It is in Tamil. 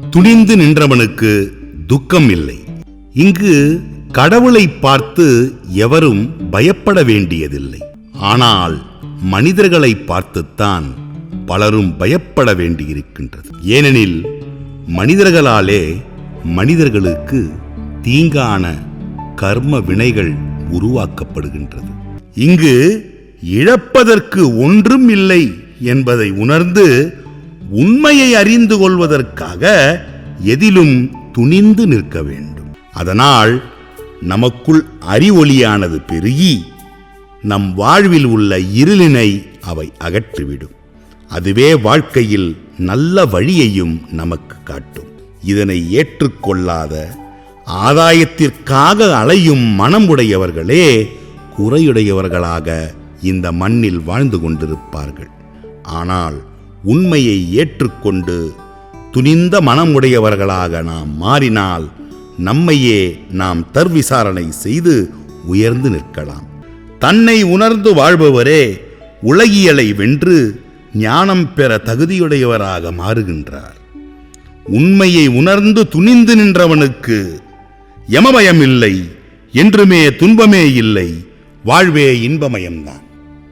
துணிந்து நின்றவனுக்கு துக்கம் இல்லை இங்கு கடவுளை பார்த்து எவரும் பயப்பட வேண்டியதில்லை. ஆனால் மனிதர்களை பார்த்துத்தான் பலரும் பயப்பட வேண்டியிருக்கின்றது. ஏனெனில் மனிதர்களாலே மனிதர்களுக்கு தீங்கான கர்ம வினைகள் உருவாக்கப்படுகின்றது. இங்கு இழப்பதற்கு ஒன்றும் இல்லை என்பதை உணர்ந்து உண்மையை அறிந்து கொள்வதற்காக எதிலும் துணிந்து நிற்க வேண்டும். அதனால் நமக்குள் அறிவொளியானது பெருகி நம் வாழ்வில் உள்ள இருளினை அவை அகற்றிவிடும். அதுவே வாழ்க்கையில் நல்ல வழியையும் நமக்கு காட்டும். இதனை ஏற்றுக்கொள்ளாத ஆதாயத்திற்காக அலையும் மனம் உடையவர்களே குறையுடையவர்களாக இந்த மண்ணில் வாழ்ந்து கொண்டிருப்பார்கள். ஆனால் உண்மையை ஏற்றுக்கொண்டு துணிந்த மனமுடையவர்களாக நாம் மாறினால் நம்மையே நாம் தர்விசாரணை செய்து உயர்ந்து நிற்கலாம். தன்னை உணர்ந்து வாழ்பவரே உலகியலை வென்று ஞானம் பெற தகுதியுடையவராக மாறுகின்றார். உண்மையை உணர்ந்து துணிந்து நின்றவனுக்கு யமபயம் இல்லை என்றுமே துன்பமே இல்லை வாழ்வே இன்பமயம்தான்.